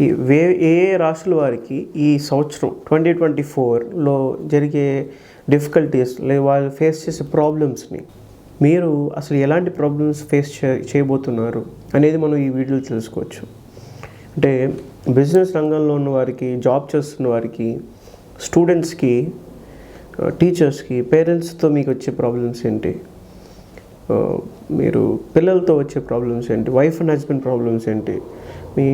ఈ వే ఏ ఏ రాశుల వారికి ఈ సంవత్సరం ట్వంటీ ట్వంటీ ఫోర్లో జరిగే డిఫికల్టీస్ లేదా వాళ్ళు ఫేస్ చేసే ప్రాబ్లమ్స్ని మీరు అసలు ఎలాంటి ప్రాబ్లమ్స్ ఫేస్ చే చేయబోతున్నారు అనేది మనం ఈ వీడియోలో తెలుసుకోవచ్చు. అంటే బిజినెస్ రంగంలో ఉన్న వారికి జాబ్ చేస్తున్న వారికి స్టూడెంట్స్కి టీచర్స్కి పేరెంట్స్తో మీకు వచ్చే ప్రాబ్లమ్స్ ఏంటి? మీరు పిల్లలతో వచ్చే ప్రాబ్లమ్స్ ఏంటి? వైఫ్ అండ్ హస్బెండ్ ప్రాబ్లమ్స్ ఏంటి? మీ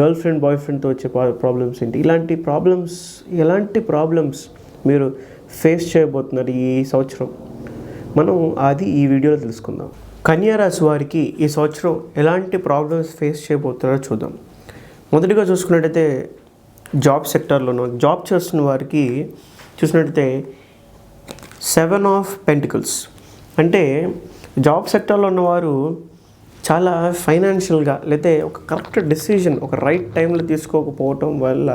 గర్ల్ ఫ్రెండ్ బాయ్ ఫ్రెండ్తో వచ్చే ప్రాబ్లమ్స్ ఏంటి? ఇలాంటి ప్రాబ్లమ్స్ ఎలాంటి ప్రాబ్లమ్స్ మీరు ఫేస్ చేయబోతున్నారు ఈ సంవత్సరం? మనం అది ఈ వీడియోలో తెలుసుకుందాం. కన్యారాశి వారికి ఈ సంవత్సరం ఎలాంటి ప్రాబ్లమ్స్ ఫేస్ చేయబోతున్నారో చూద్దాం. మొదటిగా చూసుకున్నట్టయితే జాబ్ సెక్టర్లోనూ జాబ్ చేస్తున్న వారికి చూసినట్టయితే సెవెన్ ఆఫ్ పెంటికల్స్ అంటే జాబ్ సెక్టర్లో ఉన్నవారు చాలా ఫైనాన్షియల్గా లేతే ఒక కరెక్ట్ డెసిషన్ ఒక రైట్ టైంలో తీసుకోకపోవటం వల్ల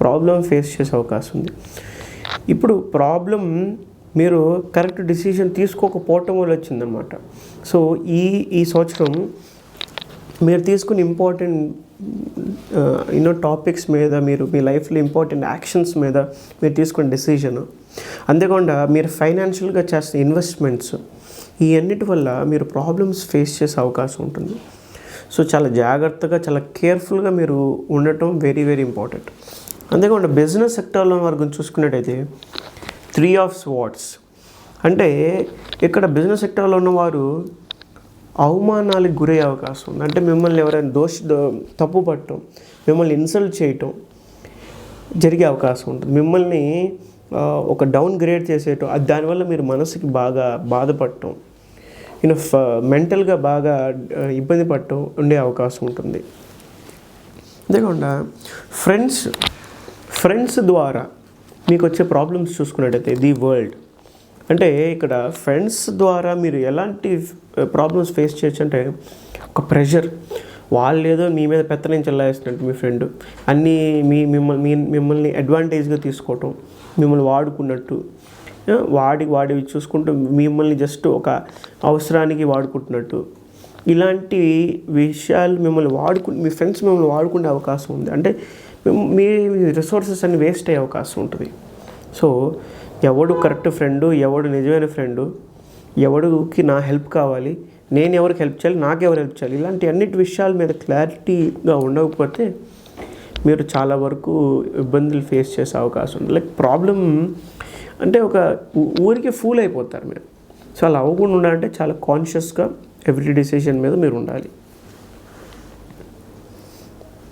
ప్రాబ్లం ఫేస్ చేసే అవకాశం ఉంది. ఇప్పుడు ప్రాబ్లం మీరు కరెక్ట్ డిసిషన్ తీసుకోకపోవటం వల్ల వచ్చిందనమాట సో ఈ ఈ సంవత్సరం మీరు తీసుకున్న ఇంపార్టెంట్ ఎన్నో టాపిక్స్ మీద మీరు మీ లైఫ్లో ఇంపార్టెంట్ యాక్షన్స్ మీద మీరు తీసుకున్న డెసిషన్ అంతేకాకుండా మీరు ఫైనాన్షియల్గా చేస్తున్న ఇన్వెస్ట్మెంట్స్ ఈ అన్నిటి వల్ల మీరు ప్రాబ్లమ్స్ ఫేస్ చేసే అవకాశం ఉంటుంది. సో చాలా జాగ్రత్తగా చాలా కేర్ఫుల్గా మీరు ఉండటం వెరీ వెరీ ఇంపార్టెంట్ అంతేకాకుండా బిజినెస్ సెక్టార్లో వరకు చూసుకున్నట్టయితే త్రీ ఆఫ్ స్వాట్స్ అంటే ఇక్కడ బిజినెస్ సెక్టార్లో ఉన్నవారు అవమానాలకు గురయ్యే అవకాశం ఉంది. అంటే మిమ్మల్ని ఎవరైనా దోష తప్పు పట్టడం మిమ్మల్ని ఇన్సల్ట్ చేయటం జరిగే అవకాశం ఉంటుంది. మిమ్మల్ని ఒక డౌన్ గ్రేడ్ చేసేయటం అది దానివల్ల మీరు మనసుకి బాగా బాధపడటం యూనో మెంటల్గా బాగా ఇబ్బంది పడటం ఉండే అవకాశం ఉంటుంది. అంతేకాకుండా ఫ్రెండ్స్ ఫ్రెండ్స్ ద్వారా మీకు వచ్చే ప్రాబ్లమ్స్ చూసుకున్నట్టయితే ది వరల్డ్ అంటే ఇక్కడ ఫ్రెండ్స్ ద్వారా మీరు ఎలాంటి ప్రాబ్లమ్స్ ఫేస్ చేయొచ్చు అంటే ఒక ప్రెషర్ వాళ్ళు ఏదో మీ మీద పెత్తనం చెల్లాయిస్తున్నట్టు మీ ఫ్రెండ్ అన్నీ మీ మిమ్మల్ని మీ మిమ్మల్ని అడ్వాంటేజ్గా తీసుకోవటం మిమ్మల్ని వాడుకున్నట్టు వాడి వాడి చూసుకుంటూ మిమ్మల్ని జస్ట్ ఒక అవసరానికి వాడుకుంటున్నట్టు. ఇలాంటి విషయాలు మిమ్మల్ని వాడుకు మీ ఫ్రెండ్స్ మిమ్మల్ని వాడుకునే అవకాశం ఉంది. అంటే మీ రిసోర్సెస్ అన్ని వేస్ట్ అయ్యే అవకాశం ఉంటుంది. సో ఎవడు కరెక్ట్ ఫ్రెండు ఎవడు నిజమైన ఫ్రెండు ఎవడుకి నా హెల్ప్ కావాలి నేను ఎవరికి హెల్ప్ చేయాలి నాకు ఎవరు హెల్ప్ చేయాలి ఇలాంటి అన్నిటి విషయాల మీద క్లారిటీగా ఉండకపోతే మీరు చాలా వరకు ఇబ్బందులు ఫేస్ చేసే అవకాశం ఉంది. లైక్ ప్రాబ్లం అంటే ఒక ఊరికి ఫూల్ అయిపోతారు మీరు. సో అలా అవ్వకుండా ఉండాలంటే చాలా కాన్షియస్గా ఎవ్రీ డిసిషన్ మీద మీరు ఉండాలి.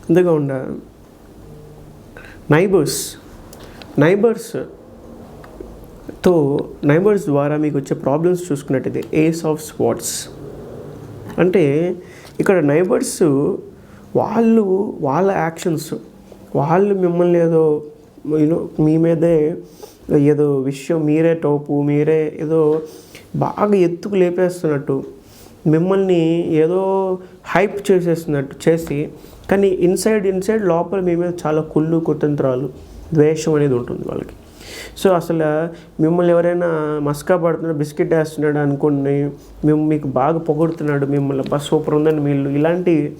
అంతేగా ఉండాలి నైబర్స్ నైబర్స్తో నైబర్స్ ద్వారా మీకు వచ్చే ప్రాబ్లమ్స్ చూసుకున్నట్టయితే ఏస్ ఆఫ్ స్పాట్స్ అంటే ఇక్కడ నైబర్స్ వాళ్ళు వాళ్ళ యాక్షన్స్ వాళ్ళు మిమ్మల్ని ఏదో యూనో మీ మీదే ఏదో విషయం మీరే టోపు మీరే ఏదో బాగా ఎత్తుకు లేపేస్తున్నట్టు మిమ్మల్ని ఏదో హైప్ చేసేస్తున్నట్టు చేసి కానీ ఇన్సైడ్ ఇన్సైడ్ లోపల మీ మీద చాలా కుళ్ళు కుతంత్రాలు ద్వేషం అనేది ఉంటుంది వాళ్ళకి. సో అసలు మిమ్మల్ని ఎవరైనా మస్కా పడుతున్నాడు బిస్కెట్ వేస్తున్నాడు అనుకోండి మేము మీకు బాగా పొగుడుతున్నాడు మిమ్మల్ని బస్ సూపర్ ఉందని వీళ్ళు ఇలాంటి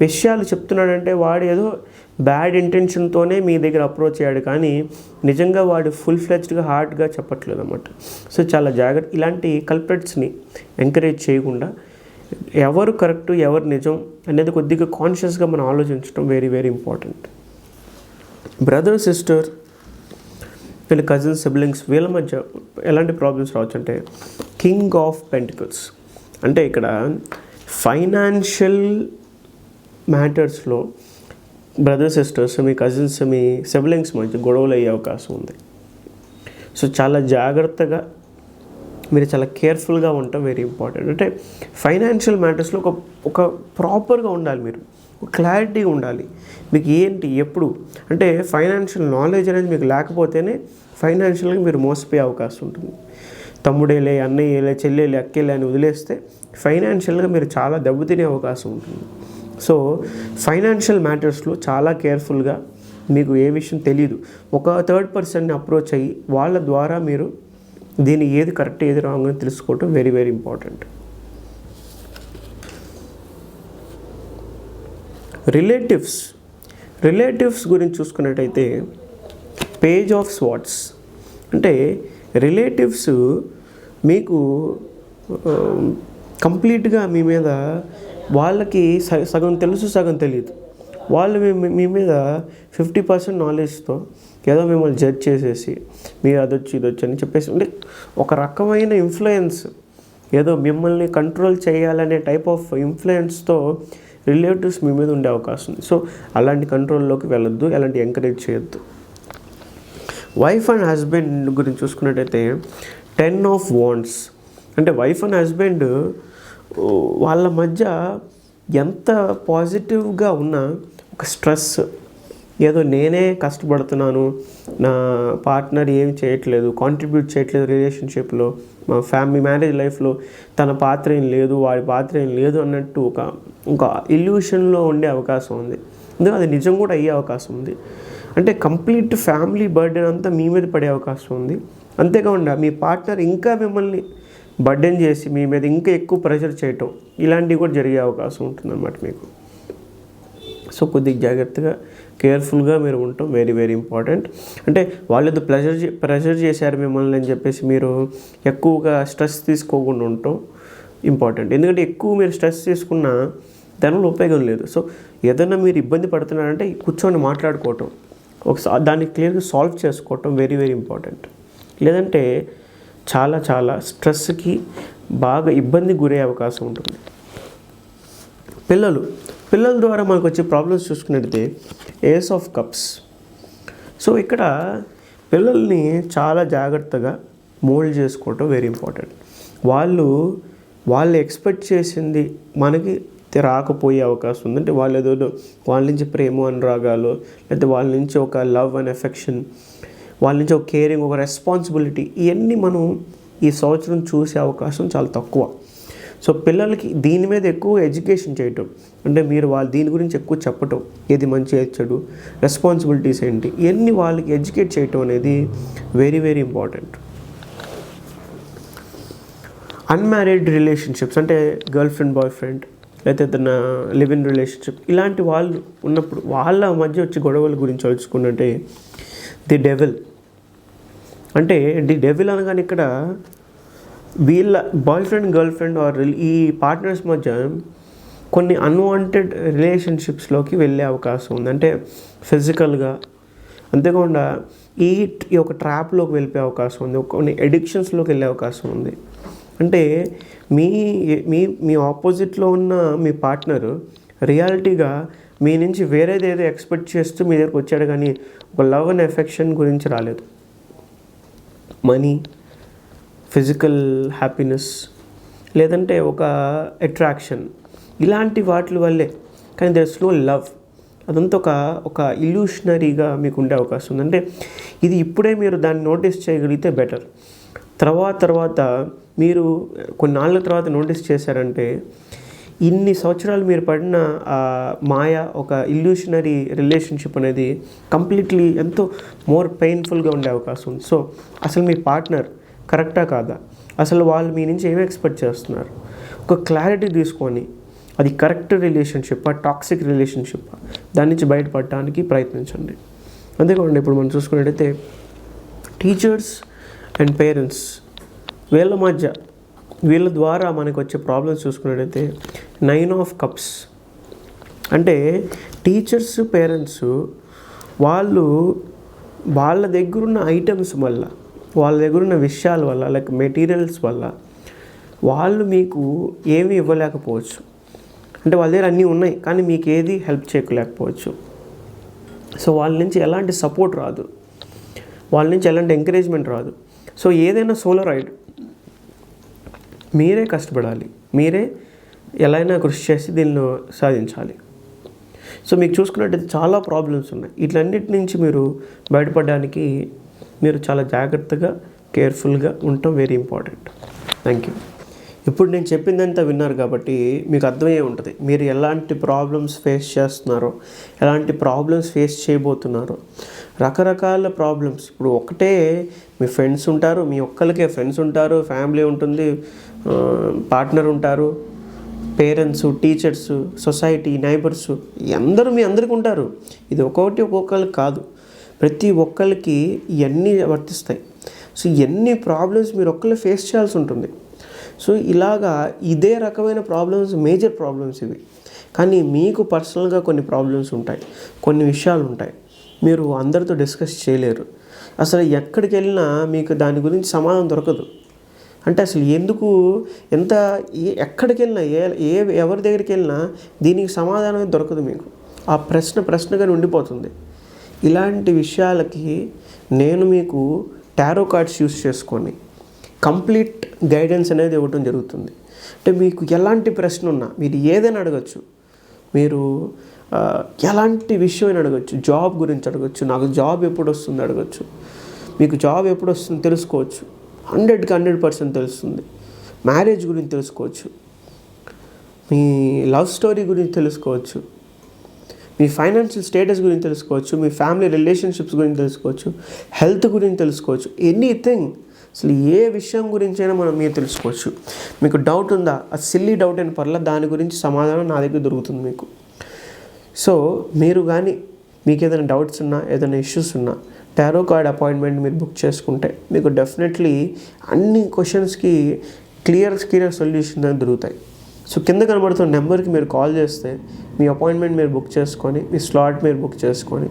విషయాలు చెప్తున్నాడంటే వాడు ఏదో బ్యాడ్ ఇంటెన్షన్తోనే మీ దగ్గర అప్రోచ్ అయ్యాడు కానీ నిజంగా వాడు ఫుల్ ఫ్లెజ్డ్గా హార్డ్గా చెప్పట్లేదు అనమాట సో చాలా జాగ్రత్త ఇలాంటి కల్ప్రెట్స్ని ఎంకరేజ్ చేయకుండా ఎవరు కరెక్ట్ ఎవరు నిజం అనేది కొద్దిగా కాన్షియస్గా మనం ఆలోచించడం very very important brother sister వీళ్ళ కజిన్స్ సిబ్లింగ్స్ వీళ్ళ మధ్య ఎలాంటి ప్రాబ్లమ్స్ రావచ్చు అంటే కింగ్ ఆఫ్ పెంటికల్స్ అంటే ఇక్కడ ఫైనాన్షియల్ మ్యాటర్స్లో బ్రదర్ సిస్టర్స్ మీ కజిన్స్ మీ సిబ్లింగ్స్ మధ్య గొడవలు అయ్యే అవకాశం ఉంది. సో చాలా జాగ్రత్తగా మీరు చాలా కేర్ఫుల్గా ఉండటం వెరీ ఇంపార్టెంట్ అంటే ఫైనాన్షియల్ మ్యాటర్స్లో ఒక ఒక ప్రాపర్గా ఉండాలి మీరు. క్లారిటీ ఉండాలి. మీకు ఏంటి ఎప్పుడు? అంటే ఫైనాన్షియల్ నాలెడ్జ్ అనేది మీకు లేకపోతేనే ఫైనాన్షియల్గా మీరు మోసపోయే అవకాశం ఉంటుంది. తమ్ముడేలే అన్నయ్యలే చెల్లెలే అక్కేలే అని వదిలేస్తే ఫైనాన్షియల్గా మీరు చాలా దెబ్బతినే అవకాశం ఉంటుంది. సో ఫైనాన్షియల్ మ్యాటర్స్లో చాలా కేర్ఫుల్గా మీకు ఏ విషయం తెలియదు ఒక థర్డ్ పర్సన్ని అప్రోచ్ అయ్యి వాళ్ళ ద్వారా మీరు దీని ఏది కరెక్ట్ ఏది రాంగ్ అని తెలుసుకోవటం very very important. Relatives. Relatives గురించి చూసుకున్నట్టయితే పేజ్ ఆఫ్ స్వాట్స్. అంటే రిలేటివ్స్ మీకు కంప్లీట్గా మీ మీద వాళ్ళకి సగం తెలుసు సగం తెలియదు వాళ్ళు మీ- మీ మీద ఫిఫ్టీ పర్సెంట్ నాలెడ్జ్తో ఏదో మిమ్మల్ని జడ్జ్ చేసేసి మీరు అదొచ్చు ఇదొచ్చు అని చెప్పేసి అంటే ఒక రకమైన ఇన్ఫ్లుయెన్స్ ఏదో మిమ్మల్ని కంట్రోల్ చేయాలనే టైప్ ఆఫ్ ఇన్ఫ్లుయెన్స్తో రిలేటివ్స్ మీ మీద ఉండే అవకాశం ఉంది. సో అలాంటి కంట్రోల్లోకి వెళ్ళొద్దు అలాంటి ఎంకరేజ్ చేయొద్దు. వైఫ్ అండ్ హస్బెండ్ గురించి చూసుకున్నట్టయితే టెన్ ఆఫ్ వాండ్స్ అంటే వైఫ్ అండ్ హస్బెండ్ వాళ్ళ మధ్య ఎంత పాజిటివ్గా ఉన్నా ఒక స్ట్రెస్ ఏదో నేనే కష్టపడుతున్నాను నా పార్ట్నర్ ఏం చేయట్లేదు కాంట్రిబ్యూట్ చేయట్లేదు రిలేషన్షిప్లో మా ఫ్యామిలీ మ్యారేజ్ లైఫ్లో తన పాత్ర ఏం లేదు వాడి పాత్ర ఏం లేదు అన్నట్టు ఒక ఒక ఇల్యూషన్లో ఉండే అవకాశం ఉంది. ఎందుకంటే అది నిజం కూడా అయ్యే అవకాశం ఉంది. అంటే కంప్లీట్ ఫ్యామిలీ బర్డెన్ అంతా మీ మీద పడే అవకాశం ఉంది. అంతేకాకుండా మీ పార్ట్నర్ ఇంకా మిమ్మల్ని బర్డెన్ చేసి మీ మీద ఇంకా ఎక్కువ ప్రెషర్ చేయటం ఇలాంటివి కూడా జరిగే అవకాశం ఉంటుందన్నమాట మీకు. సో కొద్దిగా జాగ్రత్తగా కేర్ఫుల్గా మీరు ఉండటం వెరీ వెరీ ఇంపార్టెంట్. అంటే వాళ్ళు ప్రెషర్ ప్రెషర్ చేశారు మిమ్మల్ని అని చెప్పేసి మీరు ఎక్కువగా స్ట్రెస్ తీసుకోకుండా ఉండటం ఇంపార్టెంట్. ఎందుకంటే ఎక్కువ మీరు స్ట్రెస్ తీసుకున్నా దానివల్ల ఉపయోగం లేదు. సో ఏదైనా మీరు ఇబ్బంది పడుతున్నారంటే కూర్చొని మాట్లాడుకోవటం ఒకసారి దాన్ని క్లియర్గా సాల్వ్ చేసుకోవటం వెరీ వెరీ ఇంపార్టెంట్. లేదంటే చాలా చాలా స్ట్రెస్కి బాగా ఇబ్బంది గురయ్యే అవకాశం ఉంటుంది. పిల్లలు పిల్లల ద్వారా మనకు వచ్చే ప్రాబ్లమ్స్ చూసుకున్నట్టయితే ఏస్ ఆఫ్ కప్స్ సో ఇక్కడ పిల్లల్ని చాలా జాగ్రత్తగా మోల్డ్ చేసుకోవటం వెరీ ఇంపార్టెంట్ వాళ్ళు వాళ్ళు ఎక్స్పెక్ట్ చేసింది మనకి రాకపోయే అవకాశం ఉంది. అంటే వాళ్ళు ఏదో వాళ్ళ నుంచి ప్రేమ అనురాగాలు లేకపోతే వాళ్ళ నుంచి ఒక లవ్ అండ్ ఎఫెక్షన్ వాళ్ళ నుంచి ఒక కేరింగ్ ఒక రెస్పాన్సిబిలిటీ ఇవన్నీ మనం ఈ సంవత్సరం చూసే అవకాశం చాలా తక్కువ. సో పిల్లలకి దీని మీద ఎక్కువ ఎడ్యుకేషన్ చేయటం. అంటే మీరు వాళ్ళు దీని గురించి ఎక్కువ చెప్పటం. ఏది మంచి ఏది చెడు రెస్పాన్సిబిలిటీస్ ఏంటి? ఇవన్నీ వాళ్ళకి ఎడ్యుకేట్ చేయటం అనేది very very important unmarried relationships అంటే గర్ల్ ఫ్రెండ్ బాయ్ ఫ్రెండ్ లేకపోతే ఏదైనా లివ్ ఇన్ రిలేషన్షిప్ ఇలాంటి వాళ్ళు ఉన్నప్పుడు వాళ్ళ మధ్య వచ్చి గొడవల గురించి తలుచుకుంటే ది డెవిల్ అంటే ది డెవిల్ అనగానే ఇక్కడ వీళ్ళ boyfriend girlfriend or ఈ పార్ట్నర్స్ మధ్య కొన్ని అన్వాంటెడ్ రిలేషన్షిప్స్లోకి వెళ్ళే అవకాశం ఉంది. అంటే ఫిజికల్గా అంతేకాకుండా ఈ ఈ యొక్క ట్రాప్లోకి వెళ్ళే అవకాశం ఉంది. కొన్ని ఎడిక్షన్స్లోకి వెళ్ళే అవకాశం ఉంది. అంటే మీ మీ మీ ఆపోజిట్లో ఉన్న మీ పార్ట్నర్ రియాలిటీగా మీ నుంచి వేరేది ఏదో ఎక్స్పెక్ట్ చేస్తూ మీ దగ్గరకు వచ్చాడు కానీ ఒక లవ్ అండ్ ఎఫెక్షన్ గురించి రాలేదు. మనీ ఫిజికల్ హ్యాపీనెస్ లేదంటే ఒక అట్రాక్షన్ ఇలాంటి వాటి వల్లే. కానీ దర్ స్లో లవ్ అదంతా ఒక ఒక ఇల్యూషనరీగా మీకు ఉండే అవకాశం ఉంది. అంటే ఇది ఇప్పుడే మీరు దాన్ని నోటీస్ చేయగలిగితే బెటర్ తర్వాత తర్వాత మీరు కొన్నాళ్ళ తర్వాత నోటీస్ చేశారంటే ఇన్ని సంవత్సరాలు మీరు పడిన మాయ ఒక ఇల్యూషనరీ రిలేషన్షిప్ అనేది కంప్లీట్లీ ఎంతో మోర్ పెయిన్ఫుల్గా ఉండే అవకాశం ఉంది. సో అసలు మీ పార్ట్నర్ కరెక్టా కాదా? అసలు వాళ్ళు మీ నుంచి ఏమి ఎక్స్పెక్ట్ చేస్తున్నారు? ఒక క్లారిటీ తీసుకొని అది కరెక్ట్ రిలేషన్షిప్ ఆ టాక్సిక్ రిలేషన్షిప్ దాని నుంచి బయటపడటానికి ప్రయత్నించండి. అంతేకాకుండా ఇప్పుడు మనం చూసుకున్నట్టయితే టీచర్స్ అండ్ పేరెంట్స్ వీళ్ళ మధ్య వీళ్ళ ద్వారా మనకు వచ్చే ప్రాబ్లమ్స్ చూసుకున్నట్టయితే నైన్ ఆఫ్ కప్స్ అంటే టీచర్స్ పేరెంట్స్ వాళ్ళు వాళ్ళ దగ్గరున్న ఐటమ్స్ వల్ల వాళ్ళ దగ్గరున్న విషయాల వల్ల లైక్ మెటీరియల్స్ వల్ల వాళ్ళు మీకు ఏమీ ఇవ్వలేకపోవచ్చు. అంటే వాళ్ళ దగ్గర అన్నీ ఉన్నాయి కానీ మీకు ఏది హెల్ప్ చేయలేకపోవచ్చు. సో వాళ్ళ నుంచి ఎలాంటి సపోర్ట్ రాదు. వాళ్ళ నుంచి ఎలాంటి ఎంకరేజ్మెంట్ రాదు. సో ఏదైనా సోలో రైడ్ మీరే కష్టపడాలి. మీరే ఎలా అయినా కృషి చేసి దీనిలో సాధించాలి. సో మీకు చూసుకున్నట్టయితే చాలా ప్రాబ్లమ్స్ ఉన్నాయి. వీటన్నిటి నుంచి మీరు బయటపడడానికి మీరు చాలా జాగ్రత్తగా కేర్ఫుల్గా ఉండటం వెరీ ఇంపార్టెంట్ థ్యాంక్ యూ ఇప్పుడు నేను చెప్పిందంతా విన్నారు కాబట్టి మీకు అర్థమయ్యే ఉంటుంది. మీరు ఎలాంటి ప్రాబ్లమ్స్ ఫేస్ చేస్తున్నారో ఎలాంటి ప్రాబ్లమ్స్ ఫేస్ చేయబోతున్నారో రకరకాల ప్రాబ్లమ్స్ ఇప్పుడు ఒకటే మీ ఫ్రెండ్స్ ఉంటారు మీ ఒక్కరికే ఫ్రెండ్స్ ఉంటారు ఫ్యామిలీ ఉంటుంది పార్ట్నర్ ఉంటారు పేరెంట్స్ టీచర్స్ సొసైటీ నైబర్స్ అందరూ మీ అందరికీ ఉంటారు. ఇది ఒక్కొక్కటి ఒక్కొక్కరికి కాదు. ప్రతి ఒక్కరికి ఇవన్నీ వర్తిస్తాయి. సో ఎన్ని ప్రాబ్లమ్స్ మీరు ఒక్కరు ఫేస్ చేయాల్సి ఉంటుంది. సో ఇలాగా ఇదే రకమైన ప్రాబ్లమ్స్ మేజర్ ప్రాబ్లమ్స్ ఇవి. కానీ మీకు పర్సనల్గా కొన్ని ప్రాబ్లమ్స్ ఉంటాయి కొన్ని విషయాలు ఉంటాయి. మీరు అందరితో డిస్కస్ చేయలేరు. అసలు ఎక్కడికి వెళ్ళినా మీకు దాని గురించి సమాధానం దొరకదు. అంటే అసలు ఎందుకు ఎంత ఎక్కడికి వెళ్ళినా ఏ ఏ ఎవరి దగ్గరికి వెళ్ళినా దీనికి సమాధానం దొరకదు మీకు. ఆ ప్రశ్న ప్రశ్నగానే ఉండిపోతుంది. ఇలాంటి విషయాలకి నేను మీకు టారో కార్డ్స్ యూస్ చేసుకొని కంప్లీట్ గైడెన్స్ అనేది ఇవ్వటం జరుగుతుంది. అంటే మీకు ఎలాంటి ప్రశ్న ఉన్నా మీరు ఏదైనా అడగచ్చు. మీరు ఎలాంటి విషయం అడగచ్చు. జాబ్ గురించి అడగచ్చు. నాకు జాబ్ ఎప్పుడు వస్తుంది అడగచ్చు. మీకు జాబ్ ఎప్పుడు వస్తుంది తెలుసుకోవచ్చు. హండ్రెడ్కి హండ్రెడ్ పర్సెంట్ తెలుస్తుంది. మ్యారేజ్ గురించి తెలుసుకోవచ్చు. మీ లవ్ స్టోరీ గురించి తెలుసుకోవచ్చు. మీ ఫైనాన్షియల్ స్టేటస్ గురించి తెలుసుకోవచ్చు. మీ ఫ్యామిలీ రిలేషన్షిప్స్ గురించి తెలుసుకోవచ్చు. హెల్త్ గురించి తెలుసుకోవచ్చు. ఎనీథింగ్. అసలు ఏ విషయం గురించైనా మనం మీరు తెలుసుకోవచ్చు. మీకు డౌట్ ఉందా? ఆ సిల్లీ డౌట్ అయిన పర్లేదు దాని గురించి సమాధానం నా దగ్గర దొరుకుతుంది మీకు. సో మీరు కానీ మీకు ఏదైనా డౌట్స్ ఉన్నా ఏదైనా ఇష్యూస్ ఉన్నా టారో కార్డ్ అపాయింట్మెంట్ మీరు బుక్ చేసుకుంటే మీకు డెఫినెట్లీ అన్ని క్వశ్చన్స్కి క్లియర్ క్లియర్ సొల్యూషన్ అనేది దొరుకుతాయి. సో కింద కనబడుతున్న నెంబర్కి మీరు కాల్ చేస్తే మీ అపాయింట్మెంట్ మీరు బుక్ చేసుకొని మీ స్లాట్ మీరు బుక్ చేసుకొని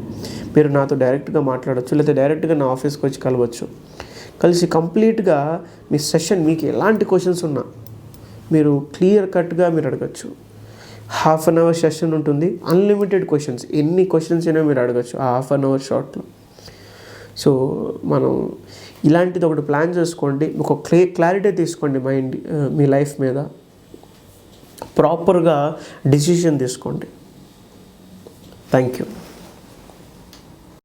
మీరు నాతో డైరెక్ట్గా మాట్లాడచ్చు లేకపోతే డైరెక్ట్గా నా ఆఫీస్కి వచ్చి కలవచ్చు. కలిసి కంప్లీట్గా మీ సెషన్ మీకు ఎలాంటి క్వశ్చన్స్ ఉన్నా మీరు క్లియర్ కట్గా మీరు అడగచ్చు. హాఫ్ అన్ అవర్ సెషన్ ఉంటుంది. Unlimited questions. ఎన్ని క్వశ్చన్స్ అయినా మీరు అడగచ్చు. ఆ హాఫ్ అన్ అవర్ షార్ట్లో. సో మనం ఇలాంటిది ఒకటి ప్లాన్ చేసుకోండి. ఒక క్లే క్లారిటీ తీసుకోండి మైండ్ మీ లైఫ్ మీద. ప్రాపర్గా డిసిషన్ తీసుకోండి. Thank you